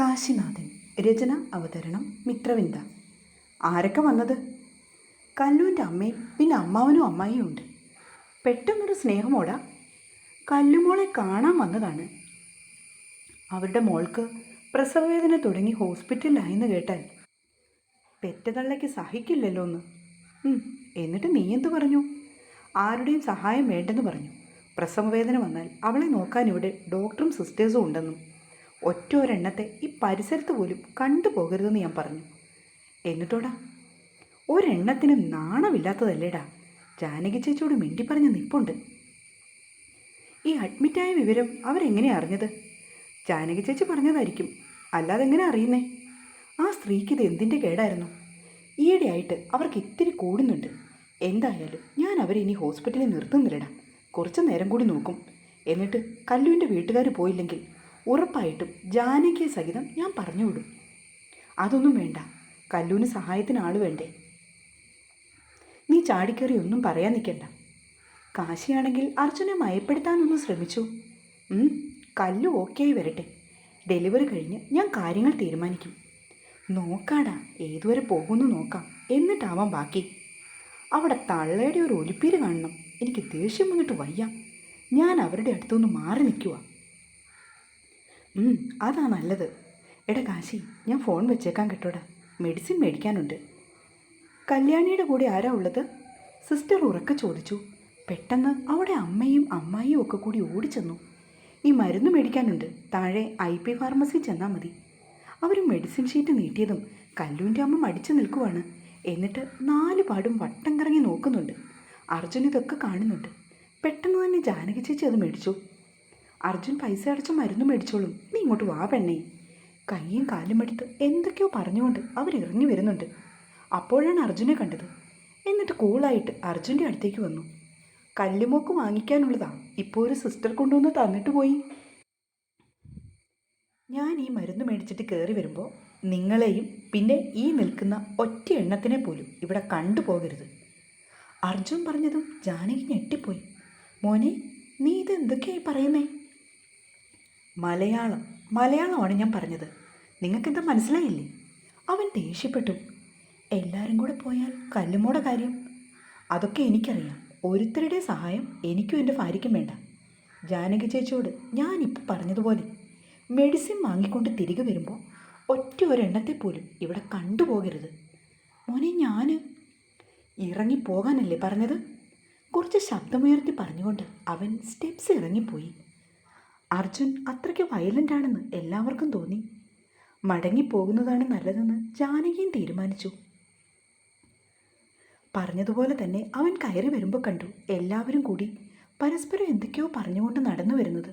കാശിനാഥൻ. രചന അവതരണം മിത്രവിന്ദ. ആരൊക്കെ വന്നത്? കല്ലുവിന്റെ അമ്മയും പിന്നെ അമ്മാവനും അമ്മായിയും ഉണ്ട്. പെട്ടെന്നൊരു സ്നേഹമോടാ കല്ലുമോളെ കാണാൻ വന്നതാണ്. അവരുടെ മോൾക്ക് പ്രസവവേദന തുടങ്ങി ഹോസ്പിറ്റലിലായെന്ന് കേട്ടാൽ പെറ്റതള്ളയ്ക്ക് സഹിക്കില്ലല്ലോ ഒന്ന് എന്നിട്ട് നീ എന്തു പറഞ്ഞു? ആരുടെയും സഹായം വേണ്ടെന്ന് പറഞ്ഞു. പ്രസവവേദന വന്നാൽ അവളെ നോക്കാൻ ഇവിടെ ഡോക്ടറും സിസ്റ്റേഴ്സും ഉണ്ടെന്നും. ഒറ്റ ഒരെണ്ണത്തെ ഈ പരിസരത്ത് പോലും കണ്ടുപോകരുതെന്ന് ഞാൻ പറഞ്ഞു. എന്നിട്ടോടാ? ഒരെണ്ണത്തിനും നാണമില്ലാത്തതല്ലേടാ? ജാനകി ചേച്ചിയോട് മിണ്ടി പറഞ്ഞ നിപ്പുണ്ട്. ഈ അഡ്മിറ്റായ വിവരം അവരെങ്ങനെയാണ് അറിഞ്ഞത്? ജാനകി ചേച്ചി പറഞ്ഞതായിരിക്കും. അല്ലാതെ എങ്ങനെ അറിയുന്നേ? ആ സ്ത്രീക്ക് ഇത് എന്തിന്റെ കേടായിരുന്നു? ഈയിടെയായിട്ട് അവർക്ക് ഇത്തിരി കൂടുന്നുണ്ട്. എന്തായാലും ഞാൻ അവരെ ഇനി ഹോസ്പിറ്റലിൽ നിർത്തുന്നില്ലടാ. കുറച്ച് നേരം കൂടി നോക്കും. എന്നിട്ട് കല്ലുവിന്റെ വീട്ടുകാർ പോയില്ലെങ്കിൽ ഉറപ്പായിട്ടും ജാനകിയെ സഹിതം ഞാൻ പറഞ്ഞു വിടും. അതൊന്നും വേണ്ട. കല്ലൂന് സഹായത്തിന് ആൾ വേണ്ടേ? നീ ചാടിക്കറി ഒന്നും പറയാൻ നിൽക്കണ്ട. കാശിയാണെങ്കിൽ അർജുനെ മയപ്പെടുത്താനൊന്ന് ശ്രമിച്ചു. കല്ലു ഓക്കെ ആയി വരട്ടെ. ഡെലിവറി കഴിഞ്ഞ് ഞാൻ കാര്യങ്ങൾ തീരുമാനിക്കും. നോക്കാടാ ഏതുവരെ പോകുന്നു നോക്കാം. എന്നിട്ടാവാം ബാക്കി. അവിടെ തള്ളയുടെ ഒരു ഒലിപ്പീര് കാണണം. എനിക്ക് ദേഷ്യം വന്നിട്ട് വയ്യ. ഞാൻ അവരുടെ അടുത്തുനിന്ന് മാറി നിൽക്കുക അതാ നല്ലത്. എടാ കാശി ഞാൻ ഫോൺ വെച്ചേക്കാൻ കേട്ടോടാ. മെഡിസിൻ മേടിക്കാനുണ്ട്. കല്യാണിയുടെ കൂടെ ആരാ ഉള്ളത്? സിസ്റ്റർ ഉറക്കെ ചോദിച്ചു. പെട്ടെന്ന് അവിടെ അമ്മയും അമ്മായിയും ഒക്കെ കൂടി ഓടിച്ചെന്നു. ഈ മരുന്ന് മേടിക്കാനുണ്ട്. താഴെ ഐ പി ഫാർമസി ചെന്നാൽ മതി. അവർ മെഡിസിൻ ഷീറ്റ് നീട്ടിയതും കല്ലുവിന്റെ അമ്മ മടിച്ചു നിൽക്കുവാണ്. എന്നിട്ട് നാല് പാടും വട്ടം കറങ്ങി നോക്കുന്നുണ്ട്. അർജുൻ ഇതൊക്കെ കാണുന്നുണ്ട്. പെട്ടെന്ന് തന്നെ ജാനകി ചേച്ചി അത് മേടിച്ചു. അർജുൻ പൈസ അടച്ച് മരുന്ന് മേടിച്ചോളും. നീ ഇങ്ങോട്ട് വാ പെണ്ണേ. കൈയും കാലും എടുത്ത് എന്തൊക്കെയോ പറഞ്ഞുകൊണ്ട് അവർ ഇറങ്ങി വരുന്നുണ്ട്. അപ്പോഴാണ് അർജുനെ കണ്ടത്. എന്നിട്ട് കൂളായിട്ട് അർജുന്റെ അടുത്തേക്ക് വന്നു. കല്ലുമോക്ക് വാങ്ങിക്കാനുള്ളതാ. ഇപ്പോൾ ഒരു സിസ്റ്റർ കൊണ്ടുവന്ന് തന്നിട്ട് പോയി. ഞാൻ ഈ മരുന്ന് മേടിച്ചിട്ട് കയറി വരുമ്പോൾ നിങ്ങളെയും പിന്നെ ഈ നിൽക്കുന്ന ഒറ്റ എണ്ണത്തിനെ പോലും ഇവിടെ കണ്ടുപോകരുത്. അർജുൻ പറഞ്ഞതും ജാനകി ഞെട്ടിപ്പോയി. മോനെ നീ ഇത് എന്തൊക്കെയായി പറയുന്നേ? മലയാളം. മലയാളമാണ് ഞാൻ പറഞ്ഞത്. നിങ്ങൾക്കെന്താ മനസ്സിലായില്ലേ? അവൻ ദേഷ്യപ്പെട്ടു. എല്ലാവരും കൂടെ പോയാൽ കല്ലുമോടെ കാര്യം? അതൊക്കെ എനിക്കറിയാം. ഒരുത്തരുടെ സഹായം എനിക്കും എന്റെ ഭാര്യയ്ക്കും വേണ്ട. ജാനകി ചേച്ചിയോട് ഞാനിപ്പോൾ പറഞ്ഞതുപോലെ മെഡിസിൻ വാങ്ങിക്കൊണ്ട് തിരികെ വരുമ്പോൾ ഒറ്റ ഒരെണ്ണത്തെ പോലും ഇവിടെ കണ്ടുപോകരുത്. മോനെ ഞാൻ ഇറങ്ങിപ്പോകാനല്ലേ പറഞ്ഞത്? കുറച്ച് ശബ്ദമുയർത്തി പറഞ്ഞുകൊണ്ട് അവൻ സ്റ്റെപ്സ് ഇറങ്ങിപ്പോയി. അർജുൻ അത്രയ്ക്ക് വയലന്റ് ആണെന്ന് എല്ലാവർക്കും തോന്നി. മടങ്ങിപ്പോകുന്നതാണ് നല്ലതെന്ന് ജാനകിയും തീരുമാനിച്ചു. പറഞ്ഞതുപോലെ തന്നെ അവൻ കയറി വരുമ്പോൾ കണ്ടു എല്ലാവരും കൂടി പരസ്പരം എന്തൊക്കെയോ പറഞ്ഞുകൊണ്ട് നടന്നു വരുന്നത്.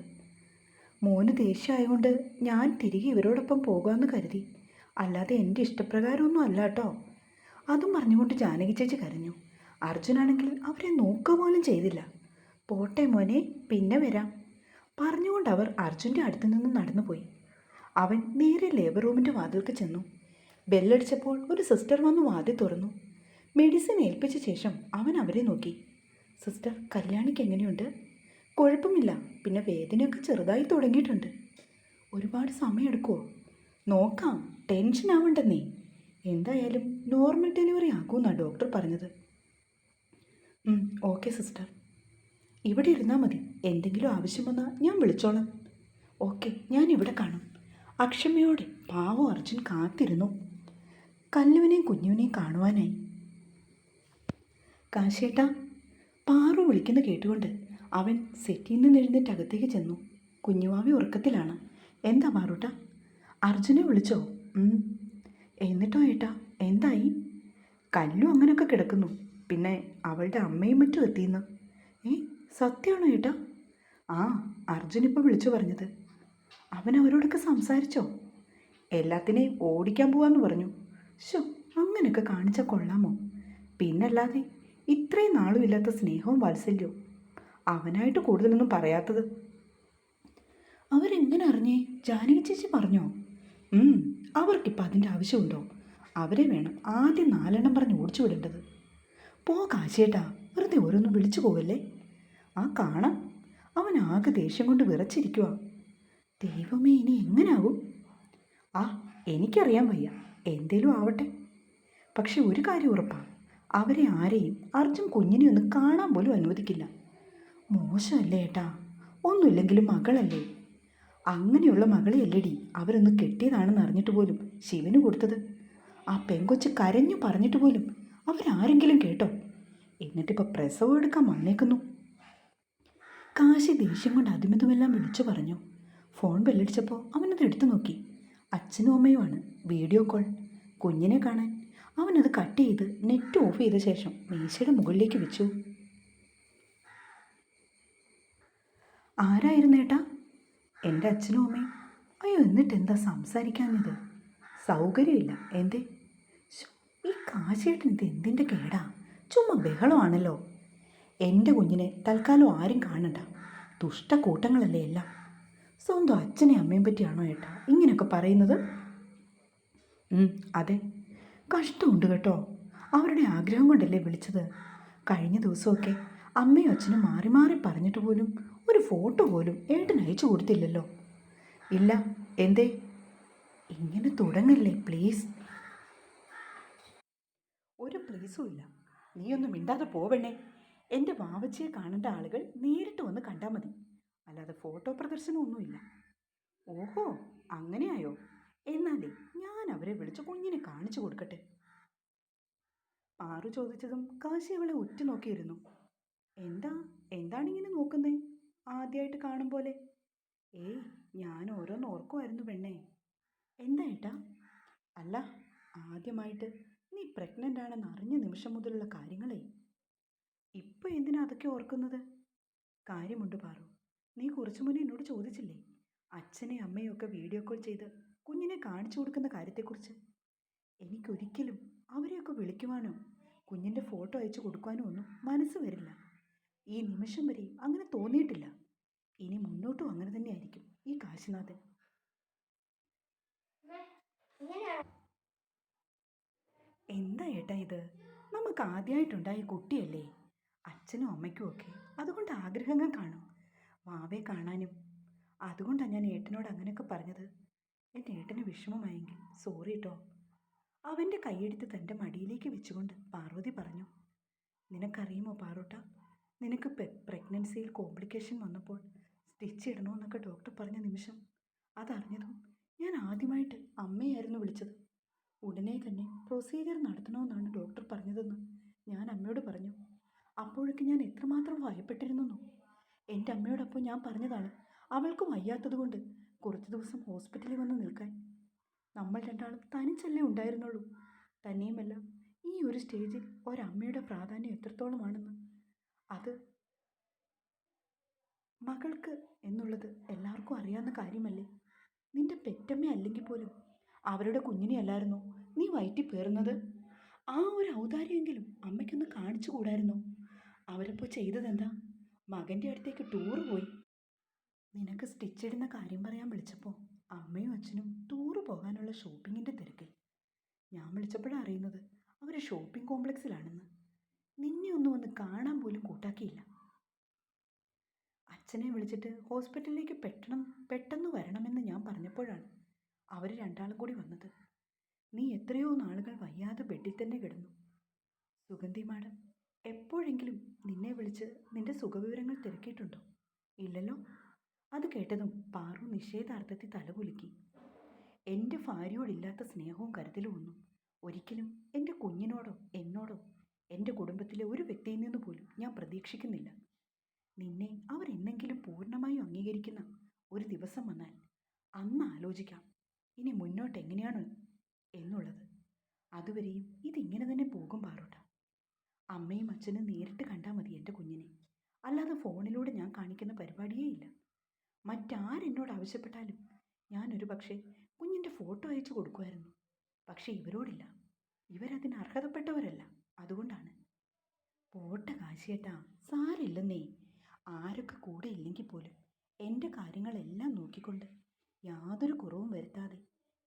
മോന് ദേഷ്യമായതുകൊണ്ട് ഞാൻ തിരികെ ഇവരോടൊപ്പം പോകാമെന്ന് കരുതി. അല്ലാതെ എന്റെ ഇഷ്ടപ്രകാരമൊന്നും അല്ല കേട്ടോ അതും പറഞ്ഞുകൊണ്ട് ജാനകി ചേച്ചി കരഞ്ഞു. അർജുനാണെങ്കിൽ അവരെ നോക്കുക പോലും ചെയ്തില്ല. പോട്ടെ മോനെ പിന്നെ വരാം. പറഞ്ഞുകൊണ്ട് അവർ അർജുന്റെ അടുത്തു നിന്ന് നടന്നുപോയി. അവൻ നേരെ ലേബർ റൂമിന്റെ വാതിൽക്ക് ചെന്നു. ബെല്ലടിച്ചപ്പോൾ ഒരു സിസ്റ്റർ വന്ന് വാതിൽ തുറന്നു. മെഡിസിൻ ഏൽപ്പിച്ച ശേഷം അവൻ അവരെ നോക്കി. സിസ്റ്റർ കല്യാണിക്ക് എങ്ങനെയുണ്ട്? കുഴപ്പമില്ല. പിന്നെ വേദനയൊക്കെ ചെറുതായി തുടങ്ങിയിട്ടുണ്ട്. ഒരുപാട് സമയമെടുക്കുമോ നോക്കാം. ടെൻഷൻ ആവണ്ടെന്നേ. എന്തായാലും നോർമൽ ഡെലിവറി ആക്കുമെന്നാണ് ഡോക്ടർ പറഞ്ഞത്. ഓക്കെ സിസ്റ്റർ ഇവിടെ ഇരുന്നാൽ മതി. എന്തെങ്കിലും ആവശ്യം വന്നാൽ ഞാൻ വിളിച്ചോളാം. ഓക്കെ ഞാൻ ഇവിടെ കാണും. അക്ഷമയോടെ പാവം അർജുൻ കാത്തിരുന്നു. കല്ലുവിനെയും കുഞ്ഞുവിനെയും കാണുവാനായി. കാശേട്ട പാറു വിളിക്കുന്ന കേട്ടുകൊണ്ട് അവൻ സെറ്റിൽ നിന്ന് എഴുന്നേറ്റ് അകത്തേക്ക് ചെന്നു. കുഞ്ഞുവാവി ഉറക്കത്തിലാണ്. എന്താ പാറൂട്ട? അർജുനെ വിളിച്ചോ? എന്നിട്ടോ ഏട്ടാ എന്തായി? കല്ലു അങ്ങനെയൊക്കെ കിടക്കുന്നു. പിന്നെ അവളുടെ അമ്മയും മറ്റും എത്തിയെന്ന്. ഏ? സത്യമാണോ ഏട്ടാ? ആ അർജുൻ ഇപ്പോൾ വിളിച്ചു പറഞ്ഞത്. അവൻ അവരോടൊക്കെ സംസാരിച്ചോ? എല്ലാത്തിനെയും ഓടിക്കാൻ പോവാന്ന് പറഞ്ഞു. ശോ അങ്ങനെയൊക്കെ കാണിച്ചാൽ കൊള്ളാമോ? പിന്നല്ലാതെ ഇത്രയും നാളും ഇല്ലാത്ത സ്നേഹവും വാത്സല്യവും. അവനായിട്ട് കൂടുതലൊന്നും പറയാത്തത്. അവരെങ്ങനെ അറിഞ്ഞേ? ജാനകി ചേച്ചി പറഞ്ഞോ? അവർക്കിപ്പോൾ അതിന്റെ ആവശ്യമുണ്ടോ? അവരെ വേണം ആദ്യം നാലെണ്ണം പറഞ്ഞ് ഓടിച്ചു വിടേണ്ടത്. പോ കാശേട്ടാ വെറുതെ ഓരോന്നും വിളിച്ചു പോവല്ലേ? ആ കാണാം. അവൻ ആകെ ദേഷ്യം കൊണ്ട് വിറച്ചിരിക്കുക ദൈവമേ ഇനി എങ്ങനാകും? ആ എനിക്കറിയാൻ വയ്യ. എന്തേലും ആവട്ടെ. പക്ഷെ ഒരു കാര്യം ഉറപ്പാണ് അവരെ ആരെയും അർജുൻ കുഞ്ഞിനെ ഒന്ന് കാണാൻ പോലും അനുവദിക്കില്ല. മോശമല്ലേ ഏട്ടാ? ഒന്നുമില്ലെങ്കിലും മകളല്ലേ? അങ്ങനെയുള്ള മകളെ അല്ലടി അവരൊന്ന് കെട്ടിയതാണെന്ന് അറിഞ്ഞിട്ട് പോലും ശിവന് കൊടുത്തത്. ആ പെങ്കൊച്ച് കരഞ്ഞു പറഞ്ഞിട്ട് പോലും അവരാരെങ്കിലും കേട്ടോ? എന്നിട്ടിപ്പോൾ പ്രസവം എടുക്കാൻ വന്നേക്കുന്നു. കാശി ദേഷ്യം കൊണ്ട് അതിമിതുമെല്ലാം വിളിച്ചു പറഞ്ഞു. ഫോൺ ബെല്ലടിച്ചപ്പോൾ അവനത് എടുത്തു നോക്കി. അച്ഛനും അമ്മയുമാണ് വീഡിയോ കോൾ. കുഞ്ഞിനെ കാണാൻ. അവനത് കട്ട് ചെയ്ത് നെറ്റ് ഓഫ് ചെയ്ത ശേഷം മേശയുടെ മുകളിലേക്ക് വെച്ചു. ആരായിരുന്നു ഏട്ടാ? എന്റെ അച്ഛനും അമ്മയും. അയ്യോ എന്നിട്ട് എന്താ സംസാരിക്കാഞ്ഞത്? സൗകര്യമില്ല. എന്തേ? ഈ കാശിയേട്ടൻ ഇത് എന്തിന്റെ കേടാ? ചുമ്മാ ബഹളമാണല്ലോ. എന്റെ കുഞ്ഞിനെ തൽക്കാലം ആരും കാണണ്ട. ദുഷ്ട കൂട്ടങ്ങളല്ലേ എല്ലാം. സ്വന്തം അച്ഛനെ അമ്മയും പറ്റിയാണോ ഏട്ടാ? ഇങ്ങനെയൊക്കെ പറയുന്നത്? അതെ. കഷ്ടമുണ്ട് കേട്ടോ. അവരുടെ ആഗ്രഹം കൊണ്ടല്ലേ വിളിച്ചത്. കഴിഞ്ഞ ദിവസമൊക്കെ അമ്മയും അച്ഛനും മാറി മാറി പറഞ്ഞിട്ട് പോലും ഒരു ഫോട്ടോ പോലും ഏട്ടൻ അയച്ചു കൊടുത്തില്ലല്ലോ. ഇല്ല എന്തേ? ഇങ്ങനെ തുടങ്ങല്ലേ പ്ലീസ്? ഒരു പ്ലീസും ഇല്ല. നീയൊന്നും മിണ്ടാതെ പോവണേ എന്റെ വാവച്ചിയെ കാണേണ്ട ആളുകൾ നേരിട്ട് വന്ന് കണ്ടാൽ മതി. അല്ലാതെ ഫോട്ടോ പ്രദർശനമൊന്നുമില്ല. ഓഹോ അങ്ങനെയായോ? എന്നാലേ ഞാൻ അവരെ വിളിച്ച് കുഞ്ഞിനെ കാണിച്ചു കൊടുക്കട്ടെ. പാറു ചോദിച്ചതും കാശി അവളെ ഉറ്റുനോക്കിയിരുന്നു എന്താ എന്താണിങ്ങനെ നോക്കുന്നേ? ആദ്യമായിട്ട് കാണും പോലെ. ഏയ് ഞാൻ ഓരോന്ന് ഓർക്കുമായിരുന്നു പെണ്ണേ. എന്താ ഏട്ടാ? അല്ല ആദ്യമായിട്ട് നീ പ്രഗ്നന്റ് ആണെന്ന് അറിഞ്ഞ നിമിഷം മുതലുള്ള കാര്യങ്ങളെ. ഇപ്പൊ എന്തിനാ അതൊക്കെ ഓർക്കുന്നത്? കാര്യമുണ്ട് പാറു. നീ കുറച്ചു മുന്നേ എന്നോട് ചോദിച്ചില്ലേ? അച്ഛനെയും അമ്മയും ഒക്കെ വീഡിയോ കോൾ ചെയ്ത് കുഞ്ഞിനെ കാണിച്ചു കൊടുക്കുന്ന കാര്യത്തെക്കുറിച്ച്? എനിക്കൊരിക്കലും അവരെയൊക്കെ വിളിക്കുവാനോ കുഞ്ഞിന്റെ ഫോട്ടോ അയച്ചു കൊടുക്കുവാനോ ഒന്നും മനസ്സ് വരില്ല. ഈ നിമിഷം വരെ അങ്ങനെ തോന്നിയിട്ടില്ല. ഇനി മുന്നോട്ടും അങ്ങനെ തന്നെയായിരിക്കും ഈ കാശിനാഥൻ. എന്താ ഏട്ടാ ഇത്? നമുക്ക് ആദ്യമായിട്ടുണ്ടായ കുട്ടിയല്ലേ? അച്ഛനും അമ്മയ്ക്കും ഒക്കെ അതുകൊണ്ട് ആഗ്രഹങ്ങൾ കാണും. മാവേ കാണാനും. അതുകൊണ്ടാണ് ഞാൻ ഏട്ടനോട് അങ്ങനെയൊക്കെ പറഞ്ഞത്. എന്റെ ഏട്ടന് വിഷമമായെങ്കിൽ. സോറി കേട്ടോ അവന്റെ കൈയെടുത്ത് തന്റെ മടിയിലേക്ക് വെച്ചുകൊണ്ട് പാർവതി പറഞ്ഞു. നിനക്കറിയുമോ പാറോട്ട? നിനക്ക് പ്രഗ്നൻസിയിൽ കോംപ്ലിക്കേഷൻ വന്നപ്പോൾ സ്റ്റിച്ച് ഇടണമെന്നൊക്കെ ഡോക്ടർ പറഞ്ഞ നിമിഷം അതറിഞ്ഞതും ഞാൻ ആദ്യമായിട്ട് അമ്മയായിരുന്നു വിളിച്ചത്. ഉടനെ തന്നെ പ്രൊസീജിയർ നടത്തണമെന്നാണ് ഡോക്ടർ പറഞ്ഞതെന്ന് ഞാൻ അമ്മയോട് പറഞ്ഞു. അപ്പോഴൊക്കെ ഞാൻ എത്രമാത്രം ഭയപ്പെട്ടിരുന്നു എന്റെ അമ്മയോടൊപ്പം ഞാൻ പറഞ്ഞതാണ് അവൾക്ക് വയ്യാത്തതുകൊണ്ട് കുറച്ച് ദിവസം ഹോസ്പിറ്റലിൽ വന്ന് നിൽക്കാൻ. നമ്മൾ രണ്ടാളും തനിച്ചല്ലേ ഉണ്ടായിരുന്നുള്ളൂ. തന്നെയുമല്ല ഈ ഒരു സ്റ്റേജിൽ ഒരമ്മയുടെ പ്രാധാന്യം എത്രത്തോളമാണെന്ന്. അത് മകൾക്ക് എന്നുള്ളത് എല്ലാവർക്കും അറിയാവുന്ന കാര്യമല്ലേ? നിന്റെ പെറ്റമ്മ അല്ലെങ്കിൽ പോലും അവരുടെ കുഞ്ഞിനെ അല്ലായിരുന്നോ? നീ വയറ്റി പേറുന്നത് ആ ഒരു ഔദാര്യമെങ്കിലും അമ്മയ്ക്കൊന്ന് കാണിച്ചു കൂടായിരുന്നോ അവരപ്പോൾ ചെയ്തതെന്താ? മകന്റെ അടുത്തേക്ക് ടൂർ പോയി. നിനക്ക് സ്റ്റിച്ച് ഇടുന്ന കാര്യം പറയാൻ വിളിച്ചപ്പോൾ അമ്മയും അച്ഛനും ടൂർ പോകാനുള്ള ഷോപ്പിങ്ങിന്റെ തിരക്കിൽ. ഞാൻ വിളിച്ചപ്പോഴാണ് അറിയുന്നത് അവർ ഷോപ്പിംഗ് കോംപ്ലക്സിലാണെന്ന് നിന്നെ ഒന്നും ഒന്ന് കാണാൻ പോലും കൂട്ടാക്കിയില്ല. അച്ഛനെ വിളിച്ചിട്ട് ഹോസ്പിറ്റലിലേക്ക് പെട്ടെന്ന് പെട്ടെന്ന് വരണമെന്ന് ഞാൻ പറഞ്ഞപ്പോഴാണ് അവർ രണ്ടാളും കൂടി വന്നത്. നീ എത്രയോ നാളുകൾ വയ്യാതെ ബെഡിൽ തന്നെ കിടന്നു. സുഗന്ധി മാഡം എപ്പോഴെങ്കിലും നിന്നെ വിളിച്ച് നിന്റെ സുഖവിവരങ്ങൾ തിരക്കിയിട്ടുണ്ടോ? ഇല്ലല്ലോ. അത് കേട്ടതും പാറു നിഷേധാർത്ഥത്തിൽ തലകുലുക്കി. എന്റെ ഭാര്യയോടില്ലാത്ത സ്നേഹവും കരുതലും ഒന്നും. ഒരിക്കലും എന്റെ കുഞ്ഞിനോടോ എന്നോടോ എന്റെ കുടുംബത്തിലെ ഒരു വ്യക്തിയിൽ നിന്ന് പോലും ഞാൻ പ്രതീക്ഷിക്കുന്നില്ല. നിന്നെ അവർ എന്നെങ്കിലും പൂർണമായും അംഗീകരിക്കുന്ന ഒരു ദിവസം വന്നാൽ അന്ന് ആലോചിക്കാം. ഇനി മുന്നോട്ട് എങ്ങനെയാണ് എന്നുള്ളത്. അതുവരെയും ഇതിങ്ങനെ തന്നെ പോകും പാറോട്ട. അമ്മയും അച്ഛനും നേരിട്ട് കണ്ടാൽ മതി എന്റെ കുഞ്ഞിനെ. അല്ലാതെ ഫോണിലൂടെ ഞാൻ കാണിക്കുന്ന പരിപാടിയേ ഇല്ല. മറ്റാരെന്നോട് ആവശ്യപ്പെട്ടാലും ഞാനൊരു പക്ഷേ കുഞ്ഞിന്റെ ഫോട്ടോ അയച്ചു കൊടുക്കുമായിരുന്നു. പക്ഷേ ഇവരോടില്ല. ഇവരതിന് അർഹതപ്പെട്ടവരല്ല. അതുകൊണ്ടാണ്. പോട്ട കാശിയേട്ടാ സാരില്ലെന്നേ ആരൊക്കെ കൂടെ ഇല്ലെങ്കിൽ പോലും എന്റെ കാര്യങ്ങളെല്ലാം നോക്കിക്കൊണ്ട് യാതൊരു കുറവും വരുത്താതെ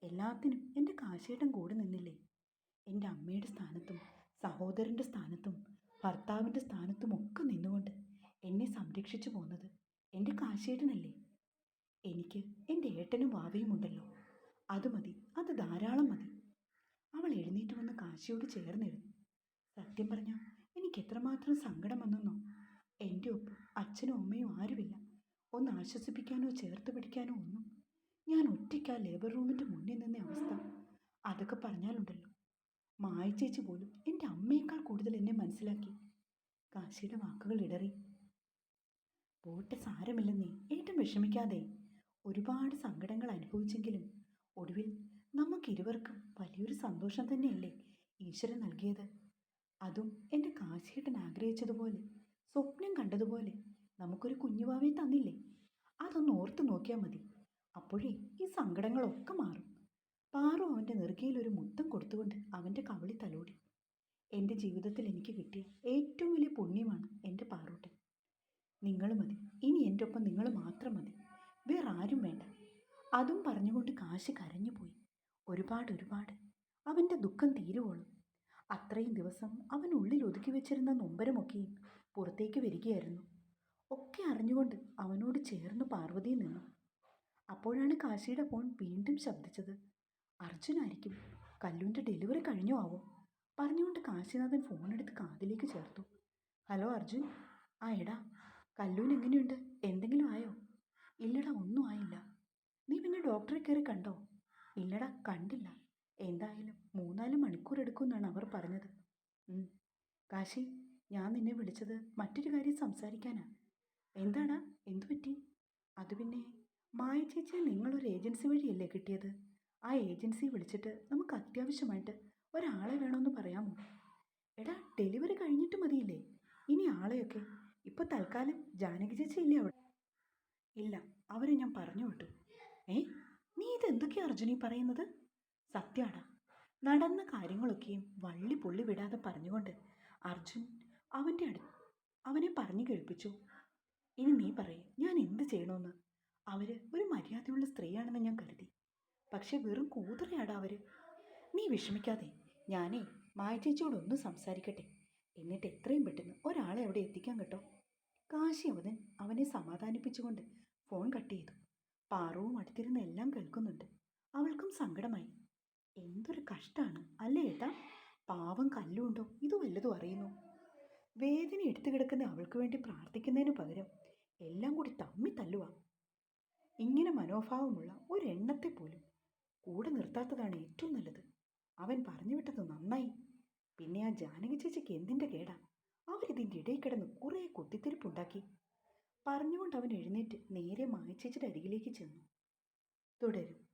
എല്ലാത്തിനും എന്റെ കാശിയേട്ടൻ കൂടെ നിന്നില്ലേ. എന്റെ അമ്മയുടെ സ്ഥാനത്തും സഹോദരന്റെ സ്ഥാനത്തും ഭർത്താവിന്റെ സ്ഥാനത്തും ഒക്കെ നിന്നുകൊണ്ട് എന്നെ സംരക്ഷിച്ചു പോന്നത് എന്റെ കാശേട്ടനല്ലേ? എനിക്ക് എന്റെ ഏട്ടനും ഭാവിയും ഉണ്ടല്ലോ. അത് മതി അത് ധാരാളം മതി. അവൾ എഴുന്നേറ്റ് വന്ന് കാശിയോട് ചേർന്നിരുന്നു. സത്യം പറഞ്ഞാൽ എനിക്ക് എത്രമാത്രം സങ്കടം വന്നെന്നോ എന്റെ ഒപ്പം അച്ഛനും അമ്മയും ആരുമില്ല. ഒന്ന് ആശ്വസിപ്പിക്കാനോ ചേർത്ത് പിടിക്കാനോ ഒന്നും. ഞാൻ ഒറ്റയ്ക്ക് ആ ലേബർ റൂമിന്റെ മുന്നിൽ നിന്ന അവസ്ഥ. അതൊക്കെ പറഞ്ഞാലുണ്ടല്ലോ. മായ ചേച്ചി പോലും എന്റെ അമ്മയേക്കാൾ കൂടുതൽ എന്നെ മനസ്സിലാക്കി. കാശിയുടെ വാക്കുകൾ ഇടറി. പോട്ടെ സാരമില്ലെന്നേ. ഏറ്റവും വിഷമിക്കാതെ. ഒരുപാട് സങ്കടങ്ങൾ അനുഭവിച്ചെങ്കിലും ഒടുവിൽ നമുക്കിരുവർക്കും വലിയൊരു സന്തോഷം തന്നെയല്ലേ ഈശ്വരൻ നൽകിയത്. അതും എന്റെ കാശിയേട്ടൻ ആഗ്രഹിച്ചതുപോലെ സ്വപ്നം കണ്ടതുപോലെ നമുക്കൊരു കുഞ്ഞുവാവെ തന്നില്ലേ? അതൊന്ന് ഓർത്തു നോക്കിയാൽ മതി. അപ്പോഴേ ഈ സങ്കടങ്ങളൊക്കെ മാറും. പാറു അവന്റെ നെറുകയിൽ ഒരു മുത്തം കൊടുത്തുകൊണ്ട് അവന്റെ കവളി തലോടി. എന്റെ ജീവിതത്തിൽ എനിക്ക് കിട്ടിയ ഏറ്റവും വലിയ പുണ്യമാണ് എന്റെ പാറൂട്ടൻ നിങ്ങൾ മതി. ഇനി എന്റെ ഒപ്പം നിങ്ങൾ മാത്രം മതി. വേറെ ആരും വേണ്ട. അതും പറഞ്ഞുകൊണ്ട് കരഞ്ഞു പോയി. ഒരുപാട് ഒരുപാട്. അവന്റെ ദുഃഖം തീരുവോളും. അത്രയും ദിവസം അവൻ ഉള്ളിൽ ഒതുക്കി വെച്ചിരുന്ന നൊമ്പരമൊക്കെയും പുറത്തേക്ക് വരികയായിരുന്നു. ഒക്കെ അറിഞ്ഞുകൊണ്ട് അവനോട് ചേർന്ന് പാർവതി നിന്നു. അപ്പോഴാണ് കാശിയുടെ ഫോൺ വീണ്ടും ശബ്ദിച്ചത്. അർജുനായിരിക്കും. കല്ലുവിന്റെ ഡെലിവറി കഴിഞ്ഞോ ആവോ? പറഞ്ഞുകൊണ്ട് കാശിനാഥൻ ഫോണെടുത്ത് കാതിലേക്ക് ചേർത്തു. ഹലോ അർജുൻ. ആ എടാ കല്ലൂൻ എങ്ങനെയുണ്ട്? എന്തെങ്കിലും ആയോ? ഇല്ലടാ ഒന്നും ആയില്ല. നീ പിന്നെ ഡോക്ടറെ കയറി കണ്ടോ? ഇല്ലടാ കണ്ടില്ല. എന്തായാലും മൂന്നാൽ മണിക്കൂർ എടുക്കുമെന്നാണ് അവർ പറഞ്ഞത്. കാശി ഞാൻ നിന്നെ വിളിച്ചത് മറ്റൊരു കാര്യം സംസാരിക്കാനാ. എന്താടാ എന്തു പറ്റി അത് പിന്നെ മായ ചേച്ചിയെ നിങ്ങളൊരു ഏജൻസി വഴിയല്ലേ കിട്ടിയത്? ആ ഏജൻസി വിളിച്ചിട്ട് നമുക്ക് അത്യാവശ്യമായിട്ട് ഒരാളെ വേണമെന്ന് പറയാമോ? എടാ ഡെലിവറി കഴിഞ്ഞിട്ട് മതിയില്ലേ? ഇനി ആളെയൊക്കെ. ഇപ്പൊ തൽക്കാലം ജാനകി ചേച്ചി ഇല്ലേ അവിടെ? ഇല്ല അവരെ ഞാൻ പറഞ്ഞു വിട്ടു. ഏ നീ ഇത് എന്തൊക്കെയാ അർജുനി പറയുന്നത്? സത്യാടാ നടന്ന കാര്യങ്ങളൊക്കെയും വള്ളി പുള്ളി വിടാതെ പറഞ്ഞുകൊണ്ട് അർജുൻ അവന്റെ അടു അവനെ പറഞ്ഞു കേൾപ്പിച്ചു. ഇനി നീ പറയേ ഞാൻ എന്ത് ചെയ്യണമെന്ന് അവർ ഒരു മര്യാദയുള്ള സ്ത്രീയാണെന്ന് ഞാൻ കരുതി. പക്ഷെ വെറും കൂതറയാടാ അവർ. നീ വിഷമിക്കാതെ ഞാനേ മായച്ചേച്ചിയോട് ഒന്ന് സംസാരിക്കട്ടെ. എന്നിട്ട് എത്രയും പെട്ടെന്ന് ഒരാളെ അവിടെ എത്തിക്കാൻ കേട്ടോ. കാശി അവൻ അവനെ സമാധാനിപ്പിച്ചുകൊണ്ട് ഫോൺ കട്ട് ചെയ്തു. പാറവും അടുത്തിരുന്ന് എല്ലാം കേൾക്കുന്നുണ്ട്. അവൾക്കും സങ്കടമായി. എന്തൊരു കഷ്ടാണ് അല്ലേ ഏട്ടാ? പാവം കല്ലുണ്ടോ ഇത് വല്ലതും അറിയുന്നു. വേദന എടുത്തു കിടക്കുന്ന അവൾക്ക് വേണ്ടി പ്രാർത്ഥിക്കുന്നതിന് പകരം എല്ലാം കൂടി തമ്മി തല്ലുക ഇങ്ങനെ മനോഭാവമുള്ള ഒരെണ്ണത്തെ പോലും കൂടെ നിർത്താത്തതാണ് ഏറ്റവും നല്ലത്. അവൻ പറഞ്ഞു വിട്ടത് നന്നായി. പിന്നെ ആ ജാനകി ചേച്ചിക്ക് എന്തിന്റെ കേടാ? അവരിതിന്റെ ഇടയിൽ കിടന്ന് കുറേ കുത്തിത്തിരിപ്പുണ്ടാക്കി പറഞ്ഞുകൊണ്ട് അവൻ എഴുന്നേറ്റ് നേരെ മായച്ചേച്ചിയുടെ അരികിലേക്ക് ചെന്നു. തുടരും.